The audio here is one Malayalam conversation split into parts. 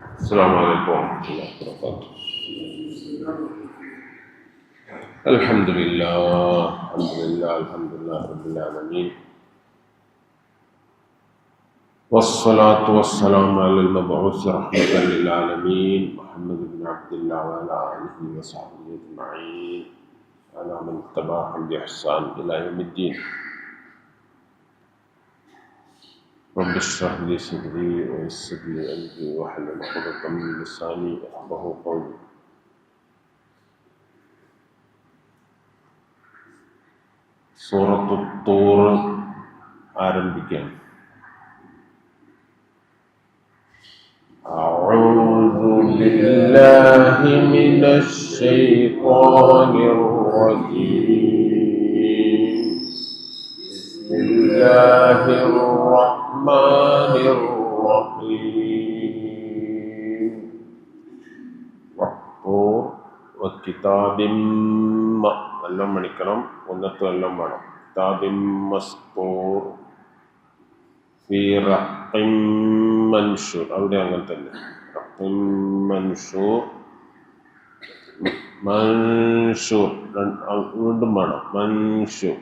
السلام عليكم. ورحمة الله وبركاته الحمد لله. الحمد لله. الحمد لله رب العالمين. والصلاة والسلام على المبعوث رحمة للعالمين. محمد بن عبد الله وعلى آله وصحبه أجمعين. على من اتبعهم بإحسان إلى يوم الدين. رب اشرح لي صدري ويسر لي أمري واحلل عقدة من لساني يفقه قولي സൂറത്തു തൂർ ആരംഭിക്കാം أعوذ بالله من الشيطان الرجيم بسم الله الرحمن الرحيم والطور وكتاب م- എല്ലാം മണിക്കണം ഒന്നത്തും എല്ലാം വേണം കിതാബിൻ മസ്തൂർ ഫീ റഖിം മൻഷൂർ അവിടെ അങ്ങനെ തന്നെ റഖിം മൻഷൂർ മൻഷൂർ രണ്ട്- ആ, വീണ്ടും വേണം മൻഷൂർ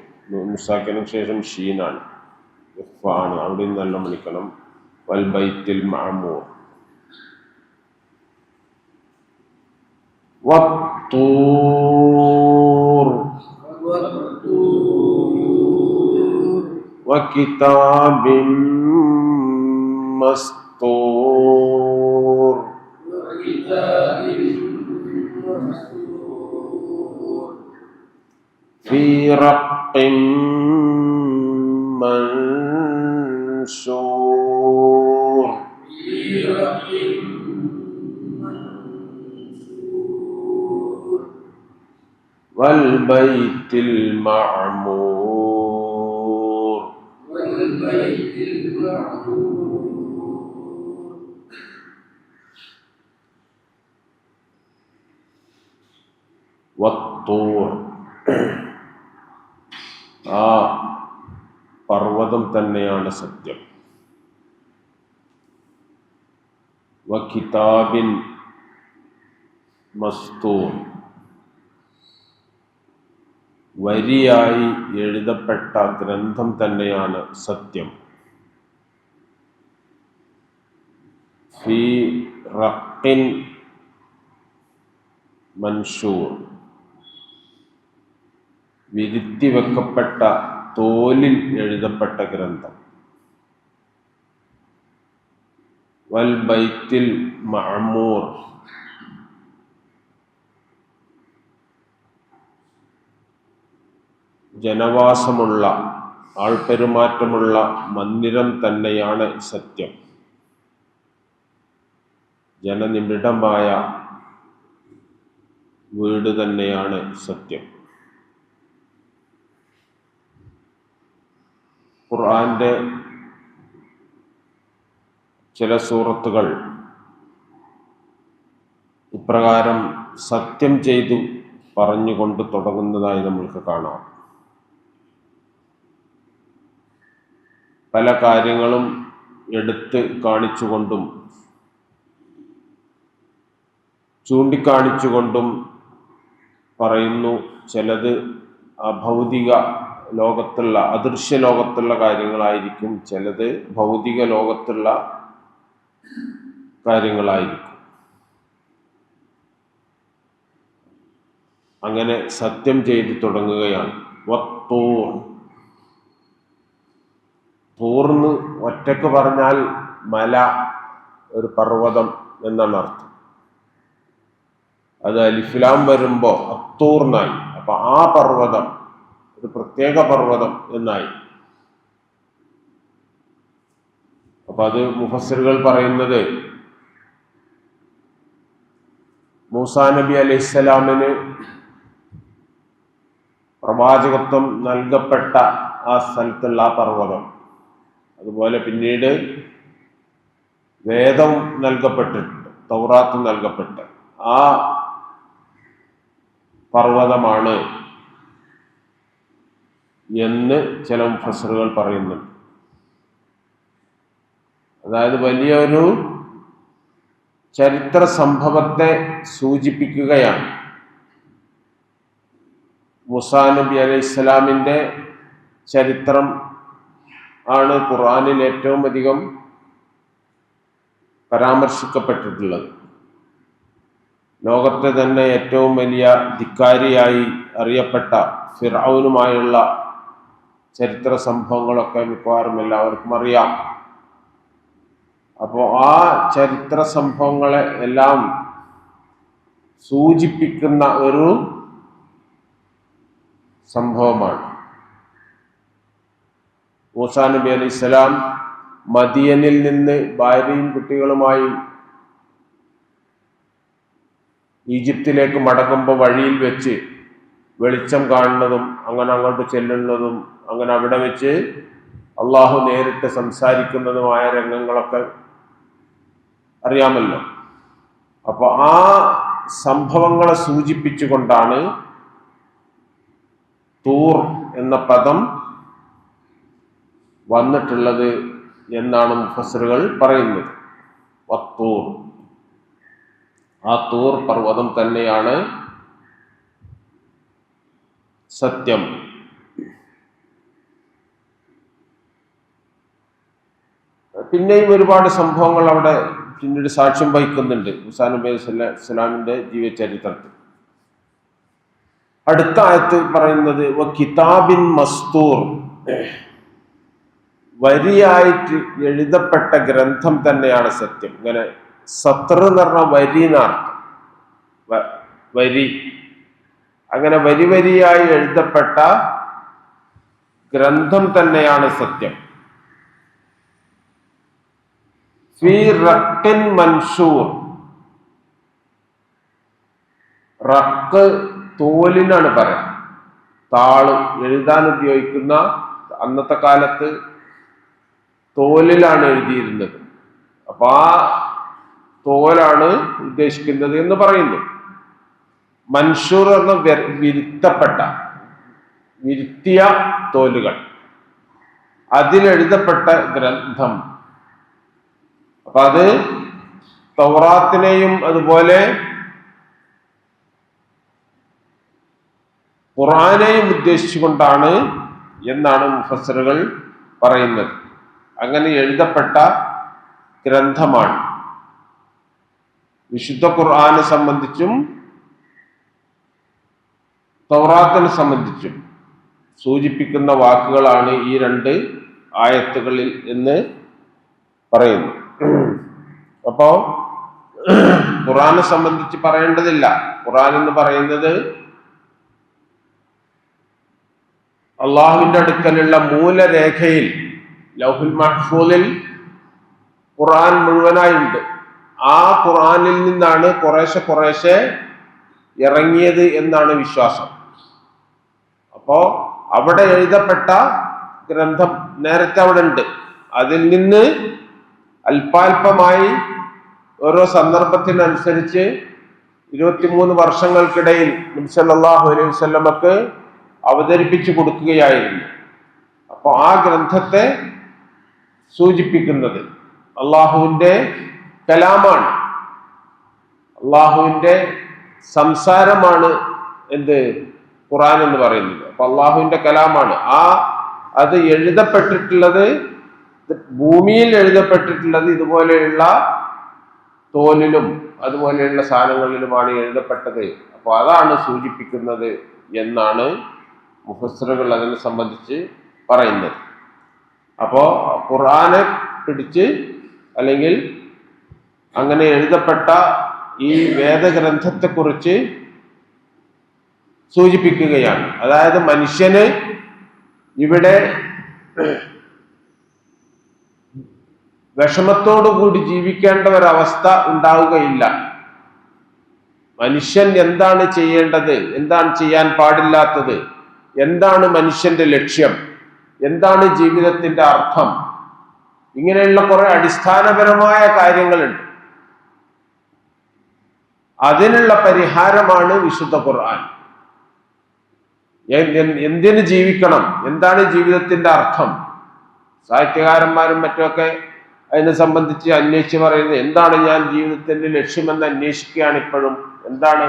മുസാക്കിന് ശേഷം ഷീനാണ് ഇഫാണ് അവിടെ നിന്ന് എല്ലാം വിളിക്കണം വൽ ബൈത്തിൽ മഅമൂർ والطور وكتاب مسطور في رق منشور والبيت المعمور والبيت المعمور. والطور. آه. പർവതം തന്നെയാണ് സത്യം. വഖിതാബിൻ മസ്തൂർ വരിയായി എഴുതപ്പെട്ട ഗ്രന്ഥം തന്നെയാണ് സത്യം. ഫി റഖിൻ മൻഷൂർ. വിരുത്തി വെക്കപ്പെട്ട തോലിൽ എഴുതപ്പെട്ട ഗ്രന്ഥം. വൽ ബൈത്തിൽ മഅമൂർ. ജനവാസമുള്ള ആൾപെരുമാറ്റമുള്ള മന്ദിരം തന്നെയാണ് സത്യം. ജനനിബിഡമായ വീട് തന്നെയാണ് സത്യം. ഖുർആന്റെ ചില സൂറത്തുകൾ ഇപ്രകാരം സത്യം ചെയ്തു പറഞ്ഞുകൊണ്ട് തുടങ്ങുന്നതായി നമ്മൾക്ക് കാണാം. പല കാര്യങ്ങളും എടുത്ത് കാണിച്ചുകൊണ്ടും ചൂണ്ടിക്കാണിച്ചുകൊണ്ടും പറയുന്നു. ചിലത് അഭൗതിക ലോകത്തുള്ള അദൃശ്യ ലോകത്തുള്ള കാര്യങ്ങളായിരിക്കും ചിലത് ഭൗതിക ലോകത്തുള്ള കാര്യങ്ങളായിരിക്കും. അങ്ങനെ സത്യം ചെയ്തു തുടങ്ങുകയാണ്. വത്തൂർ തൂർന്ന് ഒറ്റയ്ക്ക് പറഞ്ഞാൽ മല ഒരു പർവതം എന്നാണ് അർത്ഥം. അത് അലിഫിലാം വരുമ്പോ അത്തൂർന്നായി. അപ്പൊ ആ പർവതം ഒരു പ്രത്യേക പർവതം എന്നായി. അപ്പൊ അത് മുഫസ്സിറുകൾ പറയുന്നത് മൂസാ നബി അലൈഹിസ്സലാമിന് പ്രവാചകത്വം നൽകപ്പെട്ട ആ സ്ഥലത്തുള്ള ആ പർവതം. അതുപോലെ പിന്നീട് വേദം നൽകപ്പെട്ടിട്ടുണ്ട് തൗറാത്ത് നൽകപ്പെട്ട്. ആ പർവതമാണ് എന്ന് ചില ഫസറുകൾ പറയുന്നുണ്ട് അതായത് വലിയൊരു ചരിത്ര സംഭവത്തെ സൂചിപ്പിക്കുകയാണ്. മുസാ നബി അലൈഹി ഇസ്ലാമിന്റെ ചരിത്രം ആണ് ഖുറാനിൽ ഏറ്റവും അധികം പരാമർശിക്കപ്പെട്ടിട്ടുള്ളത്. ലോകത്തെ തന്നെ ഏറ്റവും വലിയ ധിക്കാരിയായി അറിയപ്പെട്ട ഫിറൌനുമായുള്ള ചരിത്ര സംഭവങ്ങളൊക്കെ മിക്കവാറും എല്ലാവർക്കും അറിയാം. അപ്പോൾ ആ ചരിത്ര സംഭവങ്ങളെ എല്ലാം സൂചിപ്പിക്കുന്ന ഒരു സംഭവമാണ്. മൂസാ നബി അലൈഹി സ്വലാം മദിയനിൽ നിന്ന് ഭാര്യയും കുട്ടികളുമായി ഈജിപ്തിലേക്ക് മടങ്ങുമ്പോൾ വഴിയിൽ വെച്ച് വെളിച്ചം കാണുന്നതും അങ്ങനെ അങ്ങോട്ട് ചെല്ലുന്നതും അങ്ങനെ അവിടെ വെച്ച് അള്ളാഹു നേരിട്ട് സംസാരിക്കുന്നതുമായ രംഗങ്ങളൊക്കെ അറിയാമല്ലോ. അപ്പോൾ ആ സംഭവങ്ങളെ സൂചിപ്പിച്ചുകൊണ്ടാണ് തൂർ എന്ന പദം വന്നിട്ടുള്ളത് എന്നാണ് മുഫസറുകൾ പറയുന്നത്. വത്തൂർ. ആ തൂർ പർവതം തന്നെയാണ് സത്യം. പിന്നെയും ഒരുപാട് സംഭവങ്ങൾ അവിടെ പിന്നീട് സാക്ഷ്യം വഹിക്കുന്നുണ്ട്. ഹുസാൻ നബി ഇസ്ലാമിന്റെ ജീവചരിത്രത്തിൽ അടുത്ത ആയത്ത് പറയുന്നത് കിതാബിൻ മസ്തൂർ. വരിയായിട്ട് എഴുതപ്പെട്ട ഗ്രന്ഥം തന്നെയാണ് സത്യം. ഇങ്ങനെ സത്ര എന്ന് പറഞ്ഞ വരി എന്നർത്ഥം വരി. അങ്ങനെ വരി വരിയായി എഴുതപ്പെട്ട ഗ്രന്ഥം തന്നെയാണ് സത്യം. ഫി റക്കൻ മൻഷൂർ. റക്ക് തോലിനാണ് പറയാം. താൾ എഴുതാൻ ഉപയോഗിക്കുന്ന അന്നത്തെ കാലത്ത് തോലിലാണ് എഴുതിയിരുന്നത്. അപ്പൊ ആ തോലാണ് ഉദ്ദേശിക്കുന്നത് എന്ന് പറയുന്നു. മൻഷൂർ എന്ന വിരുത്തപ്പെട്ട വിരുത്തിയ തോലുകൾ. അതിലെഴുതപ്പെട്ട ഗ്രന്ഥം. അപ്പൊ അത് തൗറാത്തിനെയും അതുപോലെ ഖുറാനെയും ഉദ്ദേശിച്ചുകൊണ്ടാണ് എന്നാണ് മുഫസറുകൾ പറയുന്നത്. അങ്ങനെ എഴുതപ്പെട്ട ഗ്രന്ഥമാണ്. വിശുദ്ധ ഖുർആാനെ സംബന്ധിച്ചും തൗറാത്തിനെ സംബന്ധിച്ചും സൂചിപ്പിക്കുന്ന വാക്കുകളാണ് ഈ രണ്ട് ആയത്തുകളിൽ എന്ന് പറയുന്നു. അപ്പോ ഖുറാനെ സംബന്ധിച്ച് പറയേണ്ടതില്ല. ഖുറാൻ എന്ന് പറയുന്നത് അള്ളാഹുവിന്റെ അടുക്കലുള്ള മൂലരേഖയിൽ ലൗഹുൽ മഹ്ഫൂലിൽ ഖുറാൻ മുഴുവനായുണ്ട്. ആ ഖുറാനിൽ നിന്നാണ് കുറേശ്ശെ കുറേശ്ശെ ഇറങ്ങിയത് എന്നാണ് വിശ്വാസം. അപ്പോ അവിടെ എഴുതപ്പെട്ട ഗ്രന്ഥം നേരത്തെ അവിടെ ഉണ്ട്. അതിൽ നിന്ന് അല്പാൽപമായി ഓരോ സന്ദർഭത്തിനനുസരിച്ച് ഇരുപത്തിമൂന്ന് വർഷങ്ങൾക്കിടയിൽ നബ്സല്ലാഹു അലൈഹി വല്ലമക്ക് അവതരിപ്പിച്ചു കൊടുക്കുകയായിരുന്നു. അപ്പോൾ ആ ഗ്രന്ഥത്തെ സൂചിപ്പിക്കുന്നത് അള്ളാഹുവിന്റെ കലാമാണ്. അള്ളാഹുവിന്റെ സംസാരമാണ് എന്ത്? ഖുറാൻ എന്ന് പറയുന്നത് അപ്പൊ അള്ളാഹുവിന്റെ കലാമാണ്. ആ അത് എഴുതപ്പെട്ടിട്ടുള്ളത് ഭൂമിയിൽ എഴുതപ്പെട്ടിട്ടുള്ളത് ഇതുപോലെയുള്ള തോലിലും അതുപോലെയുള്ള സാധനങ്ങളിലുമാണ് എഴുതപ്പെട്ടത്. അപ്പോൾ അതാണ് സൂചിപ്പിക്കുന്നത് എന്നാണ് മുഫസ്സറുകൾ അതിനെ സംബന്ധിച്ച് പറയുന്നത്. അപ്പോൾ ഖുറാനെ പിടിച്ച് അല്ലെങ്കിൽ അങ്ങനെ എഴുതപ്പെട്ട ഈ വേദഗ്രന്ഥത്തെക്കുറിച്ച് സൂചിപ്പിക്കുകയാണ്. അതായത് മനുഷ്യന് ഇവിടെ വിഷമത്തോടുകൂടി ജീവിക്കേണ്ട ഒരവസ്ഥ ഉണ്ടാവുകയില്ല. മനുഷ്യൻ എന്താണ് ചെയ്യേണ്ടത്? എന്താണ് ചെയ്യാൻ പാടില്ലാത്തത്? എന്താണ് മനുഷ്യന്റെ ലക്ഷ്യം? എന്താണ് ജീവിതത്തിന്റെ അർത്ഥം? ഇങ്ങനെയുള്ള കുറെ അടിസ്ഥാനപരമായ കാര്യങ്ങളുണ്ട്. അതിനുള്ള പരിഹാരമാണ് വിശുദ്ധ ഖുർആൻ. എന്തിന് ജീവിക്കണം? എന്താണ് ജീവിതത്തിന്റെ അർത്ഥം? സാഹിത്യകാരന്മാരും മറ്റുമൊക്കെ അതിനെ സംബന്ധിച്ച് അന്വേഷിച്ച് പറയുന്നത് എന്താണ് ഞാൻ ജീവിതത്തിന്റെ ലക്ഷ്യമെന്ന് അന്വേഷിക്കുകയാണ് ഇപ്പോഴും? എന്താണ്?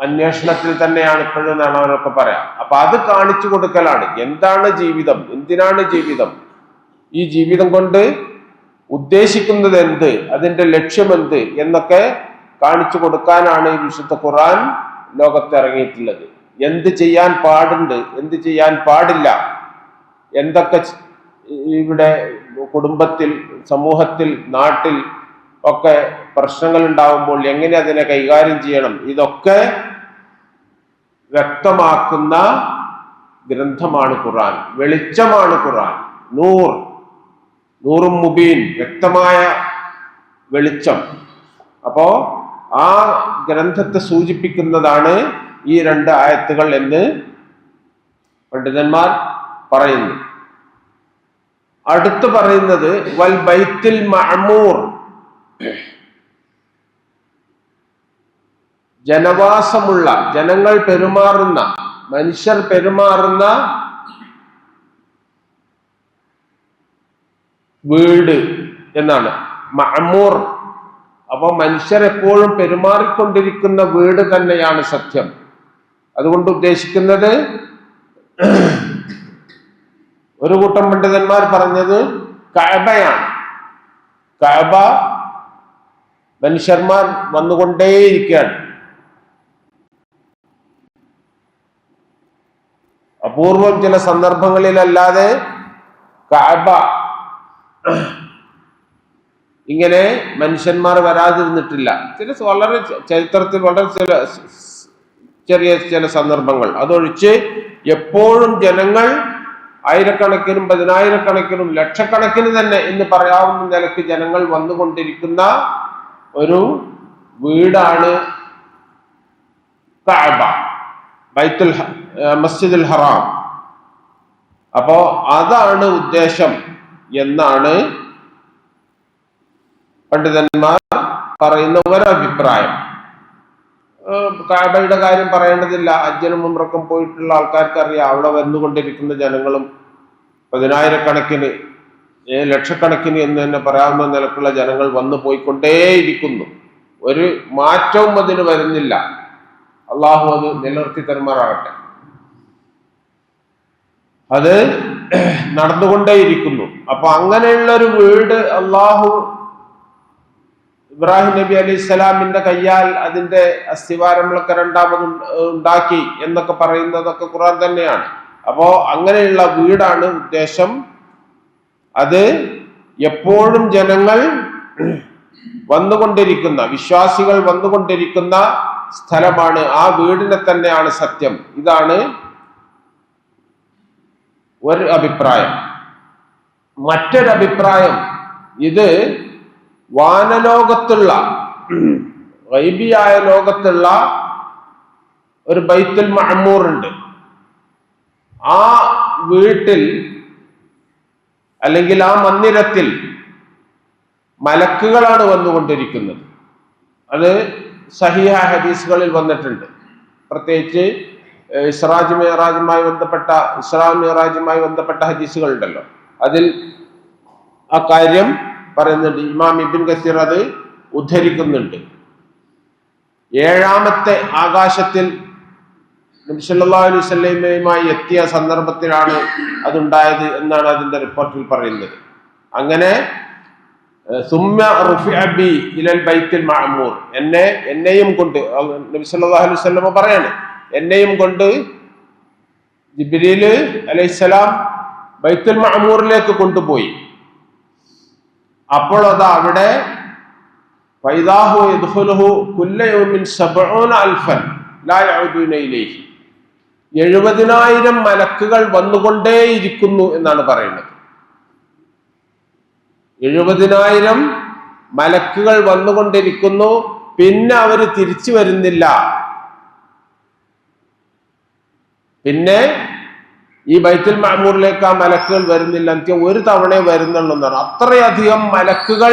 അന്വേഷണത്തിൽ തന്നെയാണ് ഇപ്പോഴും എന്നാണ് അവരൊക്കെ പറയാം. അപ്പൊ അത് കാണിച്ചു കൊടുക്കലാണ്. എന്താണ് ജീവിതം? എന്തിനാണ് ജീവിതം? ഈ ജീവിതം കൊണ്ട് ഉദ്ദേശിക്കുന്നത് എന്ത്? അതിന്റെ ലക്ഷ്യമെന്ത് എന്നൊക്കെ കാണിച്ചു കൊടുക്കാനാണ് ഈ വിശുദ്ധ ഖുറാൻ ലോകത്ത് ഇറങ്ങിയിട്ടുള്ളത്. എന്ത് ചെയ്യാൻ പാടുണ്ട് എന്ത് ചെയ്യാൻ പാടില്ല എന്തൊക്കെ ഇവിടെ കുടുംബത്തിൽ സമൂഹത്തിൽ നാട്ടിൽ ഒക്കെ പ്രശ്നങ്ങൾ ഉണ്ടാവുമ്പോൾ എങ്ങനെ അതിനെ കൈകാര്യം ചെയ്യണം? ഇതൊക്കെ വ്യക്തമാക്കുന്ന ഗ്രന്ഥമാണ് ഖുർആൻ. വെളിച്ചമാണ് ഖുർആൻ. നൂർ. നൂറും മുബീൻ. വ്യക്തമായ വെളിച്ചം. അപ്പോ ആ ഗ്രന്ഥത്തെ സൂചിപ്പിക്കുന്നതാണ് ഈ രണ്ട് ആയത്തുകൾ എന്ന് പണ്ഡിതന്മാർ പറയുന്നു. അടുത്ത് പറയുന്നത് വൽ ബൈത്തിൽ മഅമൂർ. ജനവാസമുള്ള ജനങ്ങൾ പെരുമാറുന്ന മനുഷ്യർ പെരുമാറുന്ന വീട് എന്നാണ്. മഅമൂർ. അപ്പൊ മനുഷ്യർ എപ്പോഴും പെരുമാറിക്കൊണ്ടിരിക്കുന്ന വീട് തന്നെയാണ് സത്യം. അതുകൊണ്ട് ഉദ്ദേശിക്കുന്നത് ഒരു കൂട്ടം പണ്ഡിതന്മാർ പറഞ്ഞത് കഅബയാണ്. കഅബ മനുഷ്യന്മാർ വന്നുകൊണ്ടേയിരിക്കുകയാണ്. അപൂർവം ചില സന്ദർഭങ്ങളിലല്ലാതെ കഅബ ഇങ്ങനെ മനുഷ്യന്മാർ വരാതിരുന്നിട്ടില്ല. ചില വളരെ ചരിത്രത്തിൽ വളരെ ചില ചെറിയ ചില സന്ദർഭങ്ങൾ. അതൊഴിച്ച് എപ്പോഴും ജനങ്ങൾ ആയിരക്കണക്കിനും പതിനായിരക്കണക്കിനും ലക്ഷക്കണക്കിന് തന്നെ എന്ന് പറയാവുന്ന നിലയ്ക്ക് ജനങ്ങൾ വന്നുകൊണ്ടിരിക്കുന്ന ഒരു വീടാണ് കഅബ ബൈത്തുൽ മസ്ജിദുൽ ഹറാം. അപ്പോ അതാണ് ഉദ്ദേശം എന്നാണ് പണ്ഡിതന്മാർ പറയുന്ന ഒരഭിപ്രായം. കാബയുടെ കാര്യം പറയേണ്ടതില്ല. അജ്ജനും ഉമ്രക്കും പോയിട്ടുള്ള ആൾക്കാർക്ക് അറിയാം. അവിടെ വന്നുകൊണ്ടിരിക്കുന്ന ജനങ്ങളും പതിനായിരക്കണക്കിന് ലക്ഷക്കണക്കിന് എന്ന് തന്നെ പറയാവുന്ന നിലക്കുള്ള ജനങ്ങൾ വന്നു പോയിക്കൊണ്ടേയിരിക്കുന്നു. ഒരു മാറ്റവും അതിന് വരുന്നില്ല. അള്ളാഹു അത് നിലനിർത്തി തരുമാറാകട്ടെ. അത് നടന്നുകൊണ്ടേയിരിക്കുന്നു. അപ്പൊ അങ്ങനെയുള്ള ഒരു വീട് അള്ളാഹു ഇബ്രാഹിം നബി അലി ഇസ്ലാമിന്റെ കയ്യാൽ അതിന്റെ അസ്ഥിവാരങ്ങളൊക്കെ രണ്ടാമത് ഉണ്ടാക്കി എന്നൊക്കെ പറയുന്നതൊക്കെ ഖുറാൻ തന്നെയാണ്. അപ്പോ അങ്ങനെയുള്ള വീടാണ് ഉദ്ദേശം. അത് എപ്പോഴും ജനങ്ങൾ വന്നുകൊണ്ടിരിക്കുന്ന വിശ്വാസികൾ വന്നുകൊണ്ടിരിക്കുന്ന സ്ഥലമാണ്. ആ വീടിനെ തന്നെയാണ് സത്യം. ഇതാണ് ഒരു അഭിപ്രായം. മറ്റൊരു അഭിപ്രായം ഇത് വാനലോകത്തുള്ള റൈബിയായ ലോകത്തുള്ള ഒരു ബൈത്തുൽ മഅമൂർ ഉണ്ട്. ആ വീട്ടിൽ അല്ലെങ്കിൽ ആ മന്ദിരത്തിൽ മലക്കുകളാണ് വന്നുകൊണ്ടിരിക്കുന്നത്. അത് സഹിഹ ഹദീസുകളിൽ വന്നിട്ടുണ്ട്. പ്രത്യേകിച്ച് ഇസ്രാജ് മെഹറാജുമായി ബന്ധപ്പെട്ട ഇസ്രാ മെഹറാജുമായി ബന്ധപ്പെട്ട ഹദീസുകളുണ്ടല്ലോ. അതിൽ ആ കാര്യം പറയുന്നുണ്ട്. ഇമാം ഇബിൻ കസീർ അത് ഉദ്ധരിക്കുന്നുണ്ട്. ഏഴാമത്തെ ആകാശത്തിൽ നബി സല്ലല്ലാഹു അലൈഹി എത്തിയ സന്ദർഭത്തിലാണ് അതുണ്ടായത് എന്നാണ് അതിന്റെ റിപ്പോർട്ടിൽ പറയുന്നത്. അങ്ങനെ ഇലൽ മഅമൂർ. എന്നെ എന്നെയും കൊണ്ട് നബി സല്ലല്ലാഹു അലൈഹി വസല്ലമ പറയാണ് എന്നെയും കൊണ്ട് ജിബ്രീൽ അലൈഹിസ്സലാം ബൈത്തുൽ മഅമൂറിലേക്ക് കൊണ്ടുപോയി. അപ്പോൾ അത് അവിടെ ഫൈദാഹു യദ്ഖുലുഹു ലാ ഇലൈഹി. എഴുപതിനായിരം മലക്കുകൾ വന്നുകൊണ്ടേയിരിക്കുന്നു എന്നാണ് പറയുന്നത്. എഴുപതിനായിരം മലക്കുകൾ വന്നുകൊണ്ടിരിക്കുന്നു പിന്നെ അവർ തിരിച്ചു വരുന്നില്ല. പിന്നെ ഈ ബൈത്തുൽ മാമൂറിലേക്ക് ആ മലക്കുകൾ വരുന്നില്ല. എനിക്ക് ഒരു തവണ വരുന്നുള്ളൂ എന്നാണ് അത്രയധികം മലക്കുകൾ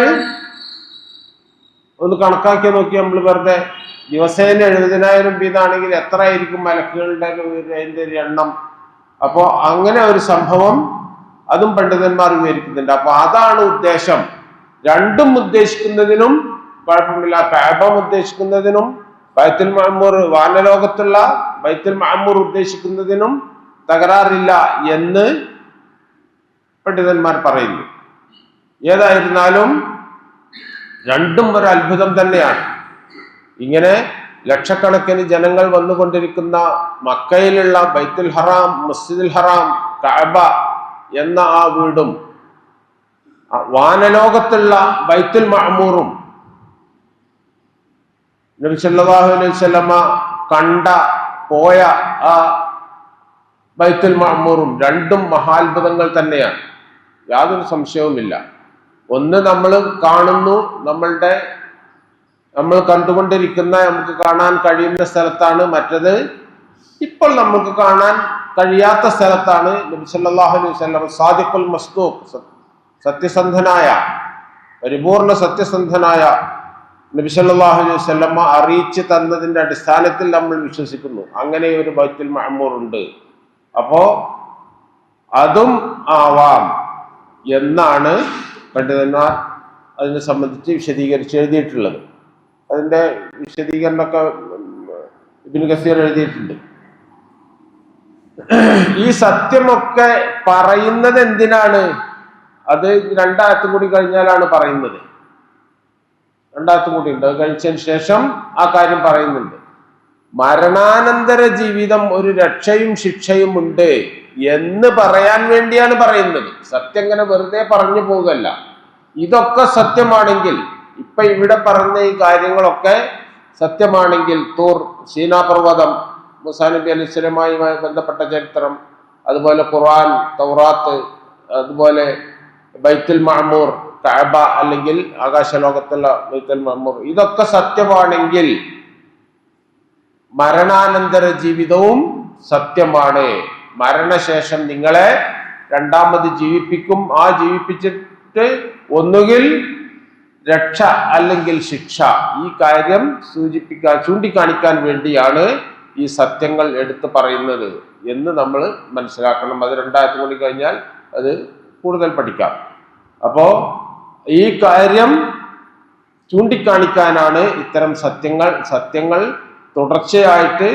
ഒന്ന് കണക്കാക്കി നോക്കി നമ്മൾ വെറുതെ ദിവസേന എഴുപതിനായിരം വീതാണെങ്കിൽ എത്ര ആയിരിക്കും മലക്കുകളുടെ അതിന്റെ ഒരു എണ്ണം? അപ്പോൾ അങ്ങനെ ഒരു സംഭവം അതും പണ്ഡിതന്മാർ വിവരിക്കുന്നുണ്ട്. അപ്പൊ അതാണ് ഉദ്ദേശം. രണ്ടും ഉദ്ദേശിക്കുന്നതിനും കുഴപ്പമില്ല. കാബം ഉദ്ദേശിക്കുന്നതിനും ബൈത്തുൽ മാമൂർ വാനലോകത്തുള്ള ബൈത്തുൽ മാമൂർ ഉദ്ദേശിക്കുന്നതിനും തകരാറില്ല എന്ന് പണ്ഡിതന്മാർ പറയുന്നു. ഏതായിരുന്നാലും രണ്ടും ഒരു അത്ഭുതം തന്നെയാണ്. ഇങ്ങനെ ലക്ഷക്കണക്കിന് ജനങ്ങൾ വന്നുകൊണ്ടിരിക്കുന്ന മക്കയിലുള്ള ബൈത്തുൽ ഹറാം മസ്ജിദുൽ ഹറാം കഅബ എന്ന ആ വീടും വാനലോകത്തുള്ള ബൈത്തുൽ മഅമൂറും നബി സല്ലല്ലാഹു അലൈഹി വസല്ലമ കണ്ട പോയ ആ ബൈത്തുൽ മഅമൂറും രണ്ടും മഹാത്ഭുതങ്ങൾ തന്നെയാണ്. യാതൊരു സംശയവുമില്ല. ഒന്ന് നമ്മൾ കാണുന്നു നമ്മളുടെ നമ്മൾ കണ്ടുകൊണ്ടിരിക്കുന്ന നമുക്ക് കാണാൻ കഴിയുന്ന സ്ഥലത്താണ് മറ്റത്. ഇപ്പോൾ നമുക്ക് കാണാൻ കഴിയാത്ത സ്ഥലത്താണ് നബി സല്ലല്ലാഹു അലൈഹി വസല്ലം സാദിഖുൽ മസ്തൂഖ് സത്യസന്ധനായ പരിപൂർണ സത്യസന്ധനായ നബി സല്ലല്ലാഹു അലൈഹി വസല്ലമ അറിയിച്ചു തന്നതിന്റെ അടിസ്ഥാനത്തിൽ നമ്മൾ വിശ്വസിക്കുന്നു. അങ്ങനെ ഒരു ബൈത്തുൽ മഅമൂർ ഉണ്ട് അപ്പോ അതും ആവാം. എന്നാണ് പണ്ഡിതന്മാർ അതിനെ സംബന്ധിച്ച് വിശദീകരിച്ച് എഴുതിയിട്ടുള്ളത്. അതിന്റെ വിശദീകരണമൊക്കെ ഇബിൻ ഗസീർ എഴുതിയിട്ടുണ്ട്. ഈ സത്യമൊക്കെ പറയുന്നത് എന്തിനാണ്? അത് രണ്ടായത്തും കൂടി കഴിഞ്ഞാലാണ് പറയുന്നത്. രണ്ടായത്തും കൂടി ഉണ്ട്. അത് കഴിച്ചതിന് ശേഷം ആ കാര്യം പറയുന്നുണ്ട്. മരണാനന്തര ജീവിതം ഒരു രക്ഷയും ശിക്ഷയും ഉണ്ട് എന്ന് പറയാൻ വേണ്ടിയാണ് പറയുന്നത്. സത്യം ഇങ്ങനെ വെറുതെ പറഞ്ഞു പോകല്ല. ഇതൊക്കെ സത്യമാണെങ്കിൽ ഇപ്പൊ ഇവിടെ പറഞ്ഞ ഈ കാര്യങ്ങളൊക്കെ സത്യമാണെങ്കിൽ തൂർ സീനാപർവതം മുസാ നബി ബന്ധപ്പെട്ട ചരിത്രം അതുപോലെ ഖുർആൻ തൗറാത്ത് അതുപോലെ ബൈത്തുൽ മഅമൂർ കഅബ അല്ലെങ്കിൽ ആകാശലോകത്തുള്ള ബൈത്തുൽ മഅമൂർ ഇതൊക്കെ സത്യമാണെങ്കിൽ മരണാനന്തര ജീവിതവും സത്യമാണ്. മരണശേഷം നിങ്ങളെ രണ്ടാമത് ജീവിപ്പിക്കും. ആ ജീവിപ്പിച്ചിട്ട് ഒന്നുകിൽ രക്ഷ അല്ലെങ്കിൽ ശിക്ഷ. ഈ കാര്യം സൂചിപ്പിക്കാൻ ചൂണ്ടിക്കാണിക്കാൻ വേണ്ടിയാണ് ഈ സത്യങ്ങൾ എടുത്തു പറയുന്നത് എന്ന് നമ്മൾ മനസ്സിലാക്കണം. അത് രണ്ടായിരത്തി കൂടി കഴിഞ്ഞാൽ അത് കൂടുതൽ പഠിക്കാം. അപ്പോ ഈ കാര്യം ചൂണ്ടിക്കാണിക്കാനാണ് ഇത്തരം സത്യങ്ങൾ. സത്യങ്ങൾ തുടർച്ചയായിട്ട്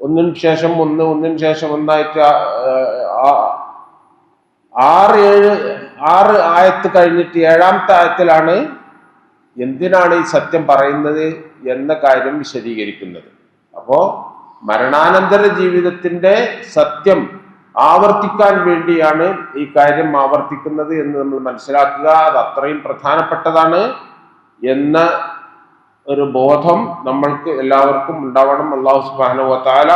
ഒന്നിന് ശേഷം ഒന്ന് ഒന്നിന് ശേഷം ഒന്നായിട്ട് ആറ് ഏഴ് ആറ് ആയത്ത് കഴിഞ്ഞിട്ട് ഏഴാമത്തെ ആയത്തിലാണ് എന്തിനാണ് ഈ സത്യം പറയുന്നത് എന്ന കാര്യം വിശദീകരിക്കുന്നത്. അപ്പോ മരണാനന്തര ജീവിതത്തിന്റെ സത്യം ആവർത്തിക്കാൻ വേണ്ടിയാണ് ഈ കാര്യം ആവർത്തിക്കുന്നത് എന്ന് നമ്മൾ മനസ്സിലാക്കുക. അത് അത്രയും പ്രധാനപ്പെട്ടതാണ് എന്ന ഒരു ബോധം നമ്മൾക്ക് എല്ലാവർക്കും ഉണ്ടാവണം. അള്ളാഹു സുബാനുവത്താല താല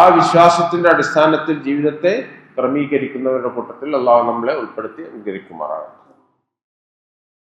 ആ വിശ്വാസത്തിന്റെ അടിസ്ഥാനത്തിൽ ജീവിതത്തെ ക്രമീകരിക്കുന്നവരുടെ കൂട്ടത്തിൽ അള്ളാഹു നമ്മളെ ഉൾപ്പെടുത്തി അനുകരിക്കുമാറാകട്ടെ